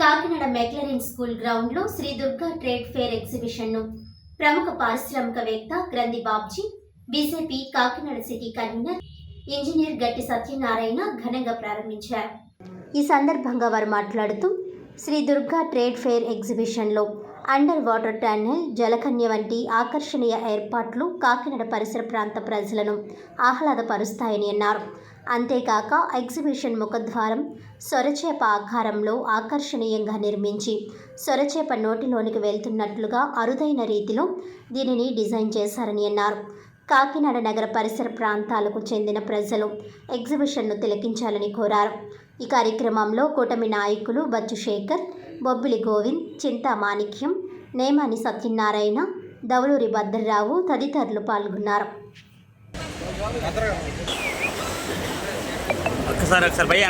Kakinada McLaurin school గ్రౌండ్లో Shri Durga trade fair ఎగ్జిబిషన్ను ప్రముఖ పారిశ్రామికవేత్త Granthi Babji BJP Kakinada city convener engineer Gatti Satyanarayana ఘనంగా ప్రారంభించారు. ఈ సందర్భంగా వారు మాట్లాడుతూ శ్రీ దుర్గా ట్రేడ్ ఫేర్ ఎగ్జిబిషన్లో అండర్ వాటర్ టన్నెల్ జలకన్య వంటి ఆకర్షణీయ ఏర్పాట్లు కాకినాడ పరిసర ప్రాంత ప్రజలను ఆహ్లాదపరుస్తాయని అన్నారు. అంతేకాక ఎగ్జిబిషన్ ముఖద్వారం సొరచేప ఆకారంలో ఆకర్షణీయంగా నిర్మించి సొరచేప నోటిలోనికి వెళ్తున్నట్లుగా అరుదైన రీతిలో దీనిని డిజైన్ చేశారని అన్నారు. కాకినాడ నగర పరిసర ప్రాంతాలకు చెందిన ప్రజలు ఎగ్జిబిషన్ను తిలకించాలని కోరారు. ఈ కార్యక్రమంలో కూటమి నాయకులు బచ్చు శేఖర్ బొబ్బిలి గోవింద్ చింతా మాణిక్యం నేమాని సత్యనారాయణ దౌలూరి భద్రరావు తదితరులు పాల్గొన్నారు. ఒక్కసారి ఒకసారి భయ్య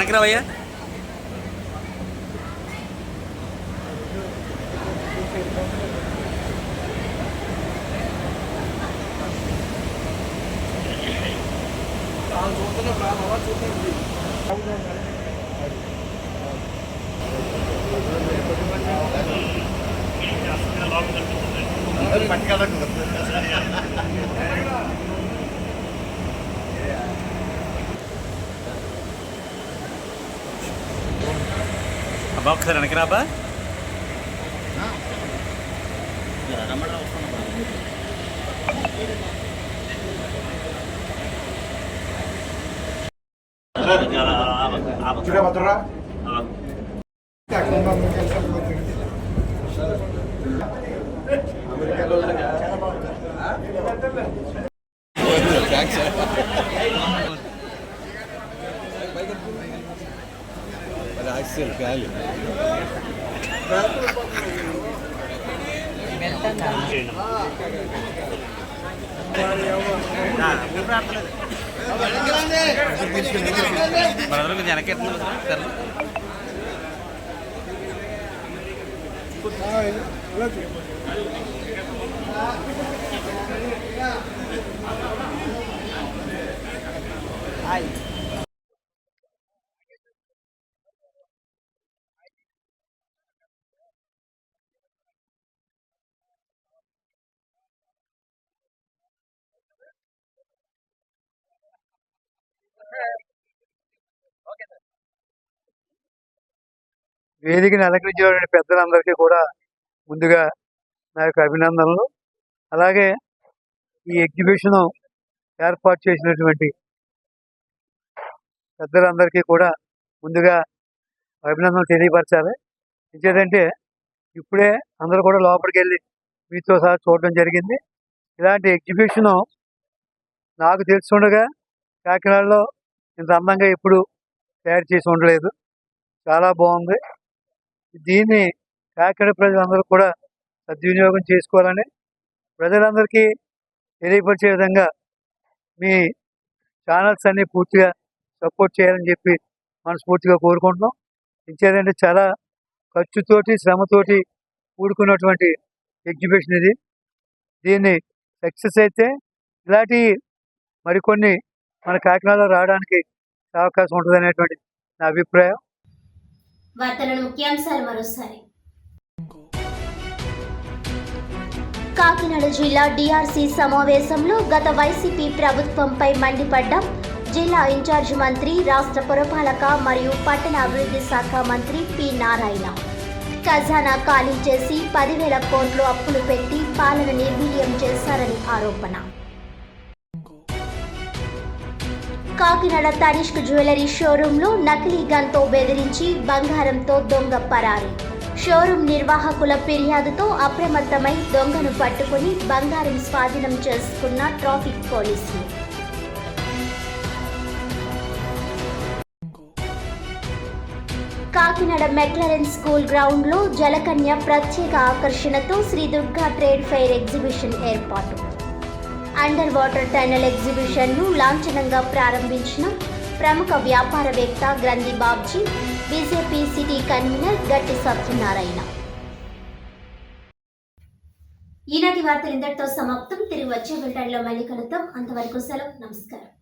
ఒకసారి వెనక్కి రాబా Ayo. Hai. వేదికని అలంకరించిన పెద్దలందరికీ కూడా ముందుగా నా యొక్క అభినందనలు. అలాగే ఈ ఎగ్జిబిషన్ ఏర్పాటు చేసినటువంటి పెద్దలందరికీ కూడా ముందుగా అభినందనలు తెలియపరచాలి. ఇంకేదంటే ఇప్పుడే అందరూ కూడా లోపలికి వెళ్ళి మీతో సహా చూడడం జరిగింది. ఇలాంటి ఎగ్జిబిషన్ నాకు తెలుసుండగా కాకినాడలో ఇంత అందంగా ఎప్పుడు తయారు చేసి ఉండలేదు. చాలా బాగుంది దీన్ని కాకినాడ ప్రజలందరూ కూడా సద్వినియోగం చేసుకోవాలని ప్రజలందరికీ తెలియపరిచే విధంగా మీ ఛానల్స్ అన్ని పూర్తిగా సపోర్ట్ చేయాలని చెప్పి మనస్ఫూర్తిగా కోరుకుంటున్నాం. ఇంకేదంటే చాలా ఖర్చుతోటి శ్రమతోటి కూడుకున్నటువంటి ఎగ్జిబిషన్ ఇది. దీన్ని సక్సెస్ అయితే ఇలాంటి మరికొన్ని మన కాకినాడలో రావడానికి అవకాశం ఉంటుంది అనేటువంటి నా అభిప్రాయం. వార్తలను ముఖ్యాంశాలు మరోసారి. కాకినాడ జిల్లా డిఆర్సీ సమావేశంలో గత వైసీపీ ప్రభుత్వంపై మండిపడ్డ జిల్లా ఇన్ఛార్జ్ మంత్రి రాష్ట్ర పురపాలక మరియు పట్టణ అభివృద్ధి శాఖ మంత్రి పి నారాయణ. ఖజానా ఖాళీ చేసి పదివేల కోట్లు అప్పులు పెట్టి పాలన నిర్వీర్యం చేశారని ఆరోపణ. కాకినాడ తనిష్క్ జ్యువెలరీ షోరూంలో నకిలీ గన్తో బెదిరించి బంగారంతో దొంగ పరారి. షోరూం నిర్వాహకుల ఫిర్యాదుతో అప్రమత్తమై దొంగను పట్టుకుని బంగారం స్వాధీనం చేసుకున్న ట్రాఫిక్ పోలీసులు. కాకినాడ మెక్లరెన్ స్కూల్ గ్రౌండ్లో జలకన్య ప్రత్యేక ఆకర్షణతో Shri Durga trade fair exhibition ఏర్పాటు. అండర్ వాటర్ టనల్ ఎగ్జిబిషన్ను లాంఛనంగా ప్రారంభించిన ప్రముఖ వ్యాపారవేత్త గ్రంథి బాబ్జీ బీజేపీ సిటీ కన్వీనర్ గట్టి సత్యనారాయణ. ఈనాటి వార్తలు ఇంతటితో సమాప్తం. తిరిగి వచ్చే బులెటిన్లో మళ్ళీ కలుద్దాం. అంతవరకు సెలవు. నమస్కారం.